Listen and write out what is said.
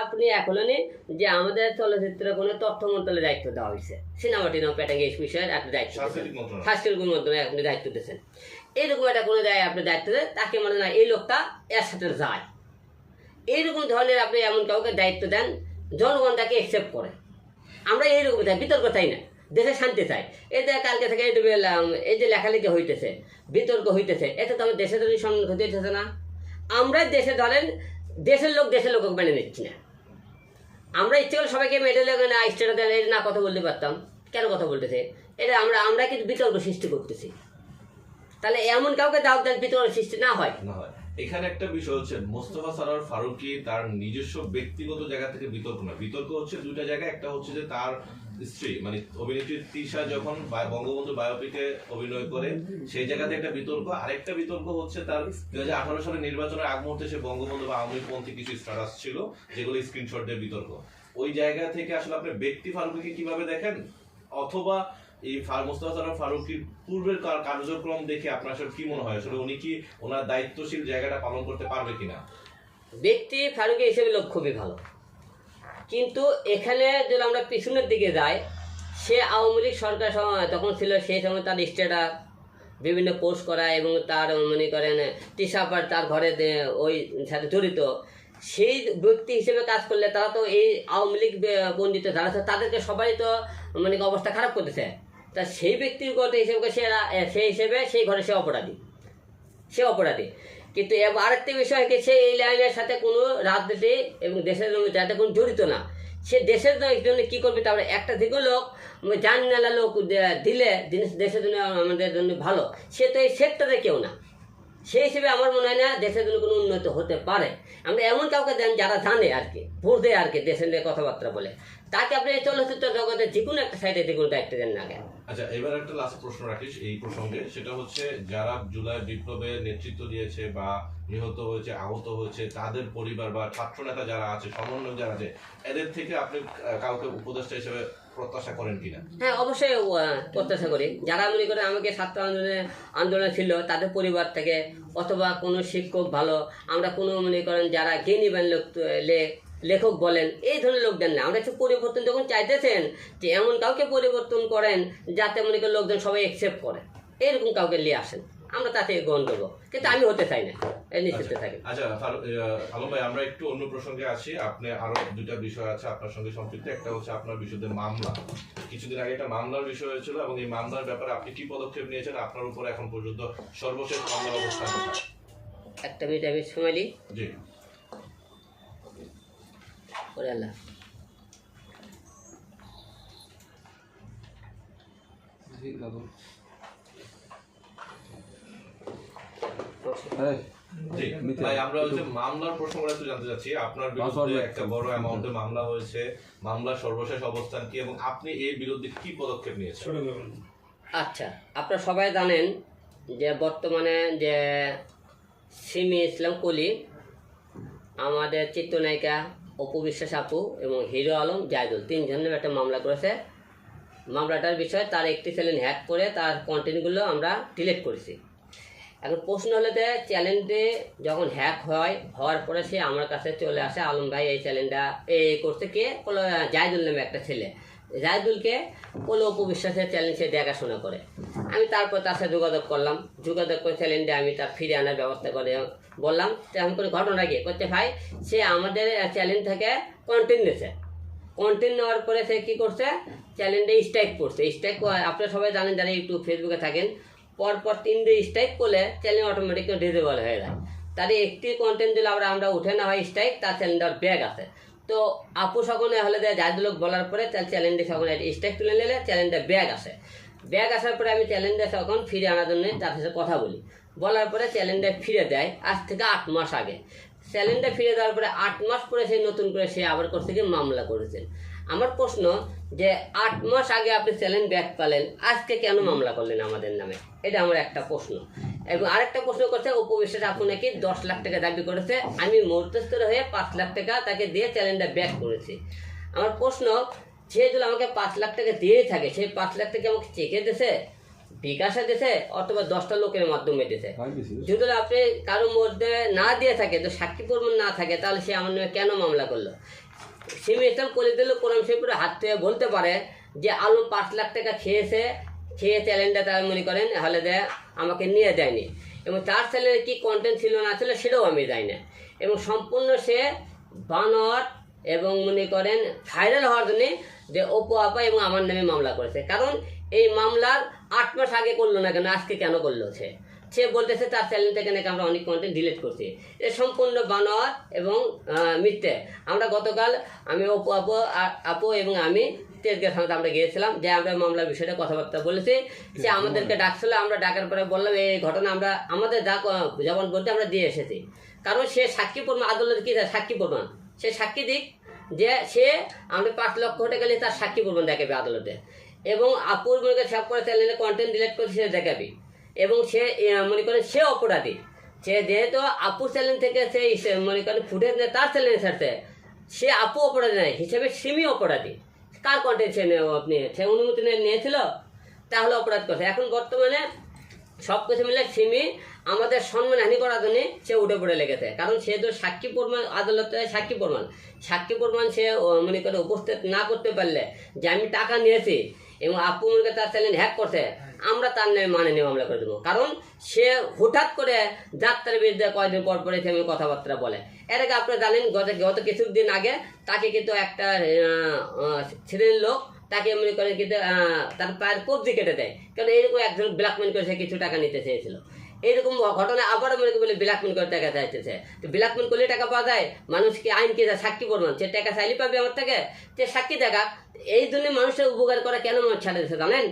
আপনি এখনও নেই যে আমাদের চলচ্চিত্রে কোনো তথ্য মন্ত্রণালয়ের দায়িত্ব দেওয়া হয়েছে। সিনেমা টিনেমা প্যাটাং এই বিষয়ে আপনি দায়িত্ব সাংস্কৃতিক মন্ত্রণালয়। আপনি দায়িত্ব দিয়েছেন। এইরকম একটা কোনো জায়গায় আপনি দায়িত্ব দেন তাকে মনে না এই লোকটা এর সাথে যায়। এইরকম ধরনের আপনি এমন কাউকে দায়িত্ব দেন জনগণ তাকে অ্যাকসেপ্ট করে। আমরা এইরকম চাই বিতর্ক চাই না। দেশে শান্তি চাই। এই যে কালকে থেকে এই এই যে লেখালেখি হইতেছে বিতর্ক হইতেছে এতে তো আমার দেশের জন্য সম্মান হইতেছে না। আমরা দেশে ধরেন দেশের লোক দেশের লোক মেনে নিচ্ছি না। আমরা ইচ্ছে করে সবাইকে মেডেল না না কথা বলতে পারতাম। কেন কথা বলতেছে? এটা আমরা আমরা কিন্তু বিতর্ক সৃষ্টি করতেছি। তাহলে এমন কাউকে দাও দেন বিতর্ক সৃষ্টি না হয়। এখানে একটা বিষয় হচ্ছে, মোস্তফা সারার ফারুকি তার নিজস্ব ব্যক্তিগত জায়গা থেকে বিতর্ক না। বিতর্ক হচ্ছে দুইটা জায়গা একটা হচ্ছে যে তার স্ত্রী মানে অভিনেত্রী তৃষা যখন বঙ্গবন্ধু বায়োপিকে অভিনয় করে, সেই জায়গাতে একটা বিতর্ক। আরেকটা বিতর্ক হচ্ছে তার দুই হাজার আঠারো সালে নির্বাচনের আগ মুহূর্তে সে বঙ্গবন্ধু বা আওয়ামী পন্থী কিছু স্ট্যাটাস ছিল, যেগুলো স্ক্রিনশট দিয়ে বিতর্ক। ওই জায়গা থেকে আসলে আপনি ব্যক্তি ফারুকিকে কীভাবে দেখেন? অথবা এই মোস্তফা সারার ফারুকির পূর্বের কার- কার্যক্রম দেখে আপনার আসলে কি মনে হয়? আসলে উনি কি ওনার দায়িত্বশীল জায়গাটা পালন করতে পারবে কিনা? ব্যক্তি ফারুকি হিসেবে লোক খুবই ভালো। কিন্তু এখানে যদি আমরা পিছনের দিকে যাই, সে আওয়ামী লীগ সরকার সময় তখন ছিল, সেই সময় তার স্টেটাস বিভিন্ন পোস্ট করা এবং তার মনে করেন টিসাপার তার ঘরে ওই সাথে জড়িত। সেই ব্যক্তি হিসেবে কাজ করলে তারা তো এই আওয়ামী লীগ বে- বঞ্চিত যারা তাদেরকে সবাই তো মানে অবস্থা খারাপ করতেছে। তা সেই ব্যক্তিগত হিসেবে সে সেই হিসেবে সেই ঘরে সে অপরাধী। সে অপরাধী। কিন্তু আরেকটি বিষয় কি, সে এই লাইনের সাথে কোনো রাজনীতি এবং দেশের জন্য যাতে কোনো জড়িত না। সে দেশের জন্য- কি করবে তারপরে একটা দিকে লোক জান নালা লোক দিলে জিনিস দেশের জন্য, আমাদের জন্য ভালো। সে তো এই সেক্টরে কেউ না। সেই হিসেবে আমার মনে হয় না দেশের জন্য কোনো উন্নত হতে পারে। আমরা এমন কাউকে দেন যারা জানে আর কি ভোট দেয় আর কি দেশের নিয়ে কথাবার্তা বলে। তাকে আপনি চলচ্চিত্র জগতে যে কোনো একটা সাইডে যে কোনো দায়িত্ব দেন না কেন? আচ্ছা এবার একটা লাস্ট প্রশ্ন রাখিস এই প্রসঙ্গে। সেটা হচ্ছে যারা জুলাই বিপ্লবে নেতৃত্ব দিয়েছে বা নিহত হয়েছে আহত হয়েছে তাদের পরিবার বা ছাত্র নেতা যারা আছে সমন্বয় যারা আছে এদের থেকে আপনি কাউকে উপদেষ্টা হিসেবে প্রত্যাশা করেন কিনা? হ্যাঁ অবশ্যই প্রত্যাশা করি। যারা মনে করে আমাকে ছাত্র আন্দোলনে আন্দোলনে ছিল তাদের পরিবার থেকে অথবা কোনো শিক্ষক ভালো আমরা কোনো মনে করেন যারা জ্ঞানীবান লোক লেখক বলেন এই ধরনের লোক দেন না। আমরা একটু পরিবর্তন যখন চাইতেছেন যে এমন কাউকে পরিবর্তন করেন যাতে মনে করেন লোকজন সবাই অ্যাকসেপ্ট করে। এরকম কাউকে নিয়ে আসেন। আমরা তাতে গ্রহণ করব। কিন্তু আমি হতে চাই না। এই নিশ্চিত থাকি। আচ্ছা আলম ভাই আমরা একটু অন্য প্রসঙ্গে আসি আপনি আরও দুইটা বিষয় আছে আপনার সঙ্গে সম্পৃক্ত। একটা হচ্ছে আপনার বিশুদ্ধ মামলা। কিছুদিন আগে একটা মামলার বিষয় হয়েছিল এবং এই মামলার ব্যাপারে আপনি কি পদক্ষেপ নিয়েছেন? আপনার উপর এখন পর্যন্ত সর্বশেষ মামলার অবস্থান একটা মিনিট আমি সময় দিই জি। আমরা হচ্ছে মামলার প্রসঙ্গটা একটু জানতে চাচ্ছি। আপনার বিরুদ্ধে একটা বড় মামলা হয়েছে। মামলার সর্বশেষ অবস্থান কি এবং আপনি এর বিরুদ্ধে কি পদক্ষেপ নিয়েছেন? আচ্ছা আপনারা সবাই জানেন যে বর্তমানে যে সিমি ইসলাম কলি আমাদের চিত্রনায়িকা অপু বিশ্বাস আপু এবং হিরো আলম জায়দুল। তিনজনের একটা মামলা করেছে। মামলাটার বিষয়ে তার একটি চ্যানেল হ্যাক করে তার কন্টেন্টগুলো আমরা ডিলিট করেছি। এখন প্রশ্ন হলো যে চ্যানেলটি যখন হ্যাক হয়, হওয়ার পরে সে আমার কাছে চলে আসে, আলম ভাই এই চ্যানেলটা এই করতে কে? জায়দুল নামে একটা ছেলে। জায়দুলকে বলে উপবিশ্বাসের চ্যালেঞ্জ সে দেখাশোনা করে। আমি তারপর তার সাথে যোগাযোগ করলাম। যোগাযোগ করে চ্যালেঞ্জটা আমি তার ফিরে আনার ব্যবস্থা করে বললাম তেমন করে ঘটনা কি? করতে ভাই, সে আমাদের চ্যালেঞ্জ থেকে কন্টেন্ট নিয়েছে কন্টেন্ট নেওয়ার পরে সে কী করছে? চ্যানেলটা স্ট্রাইক করছে। স্ট্রাইক আপনারা সবাই জানেন, যারা ইউটিউব ফেসবুকে থাকেন, পরপর তিনটে স্ট্রাইক করলে চ্যানেল অটোমেটিক ডিজেবল হয়ে যায়। তার একটি কন্টেন্ট দিলে আমরা আমরা উঠে না হয় স্ট্রাইক তার চ্যানেলটার ব্যাগ আছে। তো আপু সকলে হলে দেয় জায়দুলক বলার পরে তার চ্যানেলটি সকলে স্ট্রাইক তুলে নিলে চ্যানেলটা ব্যাগ আসে। ব্যাগ আসার পরে আমি চ্যালেঞ্জটা তখন ফিরে আনার জন্য তার সাথে কথা বলি। বলার পরে চ্যালেঞ্জটা ফিরে দেয়, আজ থেকে আট মাস আগে। চ্যালেঞ্জটা ফিরে দেওয়ার পরে আট মাস পরে সে নতুন করে সে আবার করছে কি মামলা করেছেন আমার প্রশ্ন যে আট মাস আগে আপনি চ্যালেঞ্জ ব্যাক পালেন, আজকে কেন মামলা করলেন আমাদের নামে? এটা আমার একটা প্রশ্ন। এবং আরেকটা প্রশ্ন করছে, উপবিশ্বাস আপু নাকি দশ লাখ টাকা দাবি করেছে, আমি মধ্যস্থর হয়ে পাঁচ লাখ টাকা তাকে দিয়ে চ্যালেঞ্জটা ব্যাক করেছি। আমার প্রশ্ন সে যদি আমাকে পাঁচ লাখ টাকা দিয়ে থাকে। সেই পাঁচ লাখ টাকা আমাকে চেকে দিয়েছে বিকাশে দিছে অথবা দশটা লোকের মাধ্যমে বেশি যদি আপনি কারোর মধ্যে না দিয়ে থাকে তো সাক্ষী প্রমাণ না থাকে তাহলে সে আমার নামে কেন মামলা করল? সিমি ইসলাম করে দিলে কোরআন শরীফের হাত থেকে বলতে পারে যে আলু পাঁচ লাখ টাকা খেয়েছে খেয়ে চ্যালেঞ্জটা তারা মনে করেন হলে দেয় আমাকে নিয়ে দেয়নি। এবং তার চ্যানেলে কি কন্টেন্ট ছিল না ছিল সেটাও আমি যাই না। এবং সম্পূর্ণ সে বানর এবং মনে করেন ভাইরাল হওয়ার জন্য যে অপু আপা এবং আমার নামে মামলা করেছে। কারণ এই মামলার আট মাস আগে করল না কেন আজকে কেন করল সে? সে বলতেছে তার চ্যানেল থেকে নাকি আমরা অনেক কন্টেন্ট ডিলিট করছি। এ সম্পূর্ণ বানোয়ার এবং মিথ্যে। আমরা গতকাল আমি অপু আপু আপু এবং আমি তেজগাঁ থানাতে আমরা গিয়েছিলাম যে আমরা মামলার বিষয়টা কথাবার্তা বলেছি। সে আমাদেরকে ডাকছিল আমরা ডাকার পরে বললাম এই ঘটনা আমরা আমাদের যা বলতে আমরা দিয়ে এসেছি। কারণ সে সাক্ষী প্রমাণ আদালত কি? সাক্ষী প্রমাণ সে সাক্ষী দিক, যে সে আমরা পাঁচ লক্ষ টাকা গেলে তার সাক্ষী প্রমাণ দেখাবে আদালতে। এবং করে সব করে চ্যানেলে কন্টেন্ট ডিলেট করে সে দেখাবে। এবং সে মনে করেন সে অপরাধী। সে যেহেতু আপুর চ্যানেল থেকে সে মনে করেন ফুটেজ নেয়, তার চ্যানেলে ছাড়ছে। সে আপু অপরাধী নেয়, হিসেবে সিমি অপরাধী। কার কন্টেন্ট সে আপনি? সে অনুমতি নিয়ে নিয়েছিল, তাহলে অপরাধ করছে। এখন বর্তমানে সব কিছু মিলে সিমি আমাদের সম্মান হানি করার জন্য সে উঠে পড়ে লেগেছে। কারণ সে তো সাক্ষী প্রমাণ আদালতে সাক্ষী প্রমাণ। সাক্ষী প্রমাণ সে মনে করে উপস্থিত না করতে পারলে যে আমি টাকা নিয়েছি এবং আপু মনে করে তার চ্যানেল হ্যাক করছে আমরা তার নামে মানে নিয়ে মামলা করে দেবো। কারণ সে হঠাৎ করে যাত্রার বিরুদ্ধে কয়েকদিন পর পরে থেমে কথাবার্তা বলে। এর আগে আপনারা জানেন গত গত কিছুদিন আগে তাকে কিন্তু একটা আহ, লোক তাকে মনে করেন কিন্তু তার পায়ের কবজি কেটে দেয়। কারণ এরকম একজন ব্ল্যাকমেল করে সে কিছু টাকা নিতে চেয়েছিল। এরকম ঘটনা আবারও মনে করি ব্ল্যাকমেল করে টাকা চাইতেছে। তো ব্ল্যাকমেল করলে টাকা পাওয়া যায়? মানুষকে আইন কি? সাক্ষী প্রমাণ? সে টাকা চাইলে পাবে আমার থেকে? সে সাক্ষী দেখা, এই জন্য মানুষের উপকার করা কেন মানুষ ছাড়ে দিচ্ছে জানেন?